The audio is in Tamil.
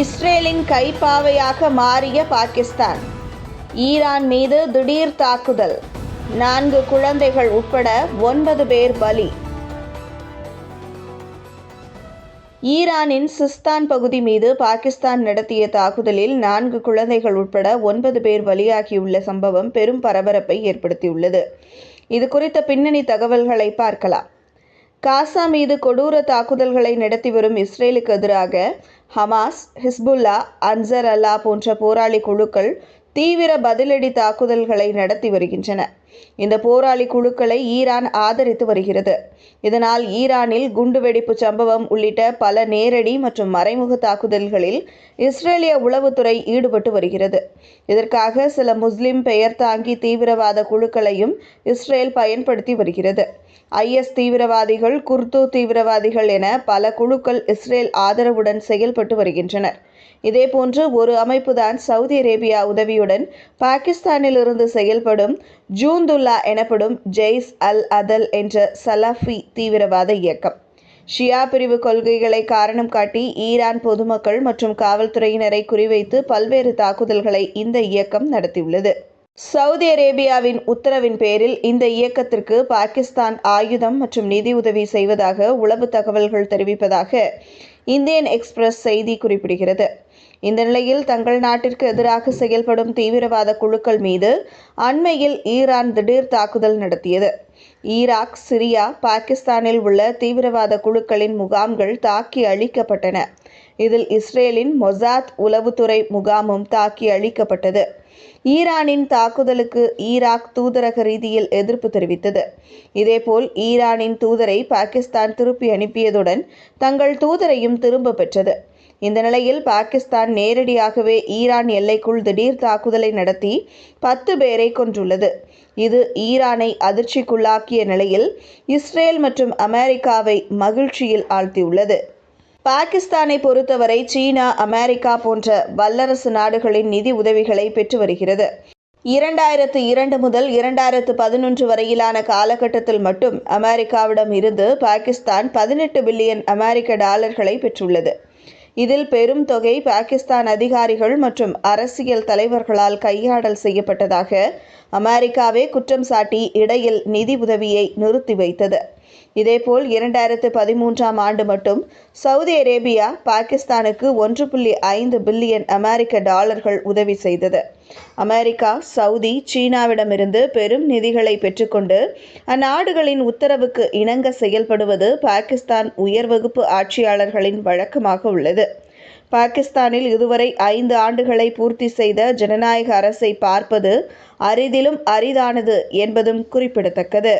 இஸ்ரேலின் கைப்பாவையாக மாறிய பாகிஸ்தான். ஈரான் மீது திடீர் தாக்குதல். நான்கு குழந்தைகள் உட்பட ஒன்பது பேர் பலி. ஈரானின் சிஸ்தான் பகுதி மீது பாகிஸ்தான் நடத்திய தாக்குதலில் நான்கு குழந்தைகள் உட்பட ஒன்பது பேர் பலியாகியுள்ள சம்பவம் பெரும் பரபரப்பை ஏற்படுத்தியுள்ளது. இது குறித்த பின்னணி தகவல்களை பார்க்கலாம். காசா மீது கொடூர தாக்குதல்களை நடத்தி வரும் இஸ்ரேலுக்கு எதிராக ஹமாஸ் ஹிஸ்புல்லா அன்சர் அல்லா போன்ற போராளி குழுக்கள் தீவிர பதிலடி தாக்குதல்களை நடத்தி வருகின்றன. இந்த போராளி குழுக்களை ஈரான் ஆதரித்து வருகிறது. இதனால் ஈரானில் குண்டுவெடிப்பு சம்பவம் உள்ளிட்ட பல நேரடி மற்றும் மறைமுக தாக்குதல்களில் இஸ்ரேலிய உளவுத்துறை ஈடுபட்டு வருகிறது. இதற்காக சில முஸ்லிம் பெயர் தாங்கி தீவிரவாத குழுக்களையும் இஸ்ரேல் பயன்படுத்தி வருகிறது. ஐஎஸ் தீவிரவாதிகள் குர்து தீவிரவாதிகள் என பல குழுக்கள் இஸ்ரேல் ஆதரவுடன் செயல்பட்டு வருகின்றனர். இதேபோன்று ஒரு அமைப்புதான் சவுதி அரேபியா உதவியுடன் பாகிஸ்தானிலிருந்து செயல்படும் ஜூந்துல்லா எனப்படும் ஜெய்ஸ் அல் அதல் என்ற சலாஃபி தீவிரவாத இயக்கம். ஷியா பிரிவு கொள்கைகளை காரணம் காட்டி ஈரான் பொதுமக்கள் மற்றும் காவல்துறையினரை குறிவைத்து பல்வேறு தாக்குதல்களை இந்த இயக்கம் நடத்தியுள்ளது. சவுதி அரேபியாவின் உத்தரவின் பேரில் இந்த இயக்கத்திற்கு பாகிஸ்தான் ஆயுதம் மற்றும் நிதி உதவி செய்வதாக உளவு தகவல்கள் தெரிவிப்பதாக இந்தியன் எக்ஸ்பிரஸ் செய்தி குறிப்பிடுகிறது. இந்த நிலையில் தங்கள் நாட்டிற்கு எதிராக செயல்படும் தீவிரவாத குழுக்கள் மீது அண்மையில் ஈரான் திடீர் தாக்குதல் நடத்தியது. ஈராக் சிரியா பாகிஸ்தானில் உள்ள தீவிரவாத குழுக்களின் முகாம்கள் தாக்கி அழிக்கப்பட்டன. இதில் இஸ்ரேலின் மொசாத் உளவுத்துறை முகாமும் தாக்கி அழிக்கப்பட்டது. ஈரானின் தாக்குதலுக்கு ஈராக் தூதரக ரீதியில் எதிர்ப்பு தெரிவித்தது. இதேபோல் ஈரானின் தூதரை பாகிஸ்தான் திருப்பி அனுப்பியதுடன் தங்கள் தூதரையும் திரும்ப பெற்றது. இந்த நிலையில் பாகிஸ்தான் நேரடியாகவே ஈரான் எல்லைக்குள் திடீர் தாக்குதலை நடத்தி பத்து பேரை கொன்றுள்ளது. இது ஈரானை அதிர்ச்சிக்குள்ளாக்கிய நிலையில் இஸ்ரேல் மற்றும் அமெரிக்காவை மகிழ்ச்சியில் ஆழ்த்தியுள்ளது. பாகிஸ்தானை பொறுத்தவரை சீனா அமெரிக்கா போன்ற வல்லரசு நாடுகளின் நிதி உதவிகளை பெற்று வருகிறது. இரண்டாயிரத்து இரண்டு முதல் இரண்டாயிரத்து பதினொன்று வரையிலான காலகட்டத்தில் மட்டும் அமெரிக்காவிடம் இருந்து பாகிஸ்தான் பதினெட்டு பில்லியன் அமெரிக்க டாலர்களை பெற்றுள்ளது. இதில் பெரும் தொகை பாகிஸ்தான் அதிகாரிகள் மற்றும் அரசியல் தலைவர்களால் கையாடல் செய்யப்பட்டதாக அமெரிக்காவே குற்றம் சாட்டி இடையில் நிதி உதவியை நிறுத்தி வைத்தது. இதேபோல் இரண்டாயிரத்து பதிமூன்றாம் ஆண்டு மட்டும் சவுதி அரேபியா பாகிஸ்தானுக்கு ஒன்று புள்ளி ஐந்து பில்லியன் அமெரிக்க டாலர்கள் உதவி செய்தது. அமெரிக்கா சவுதி சீனாவிடமிருந்து பெரும் நிதிகளை பெற்றுக்கொண்டு அந்நாடுகளின் உத்தரவுக்கு இணங்க செயல்படுவது பாகிஸ்தான் உயர் வகுப்பு ஆட்சியாளர்களின் வழக்கமாக உள்ளது. பாகிஸ்தானில் இதுவரை ஐந்து ஆண்டுகளை பூர்த்தி செய்த ஜனநாயக அரசை பார்ப்பது அரிதிலும் அரிதானது என்பதும் குறிப்பிடத்தக்கது.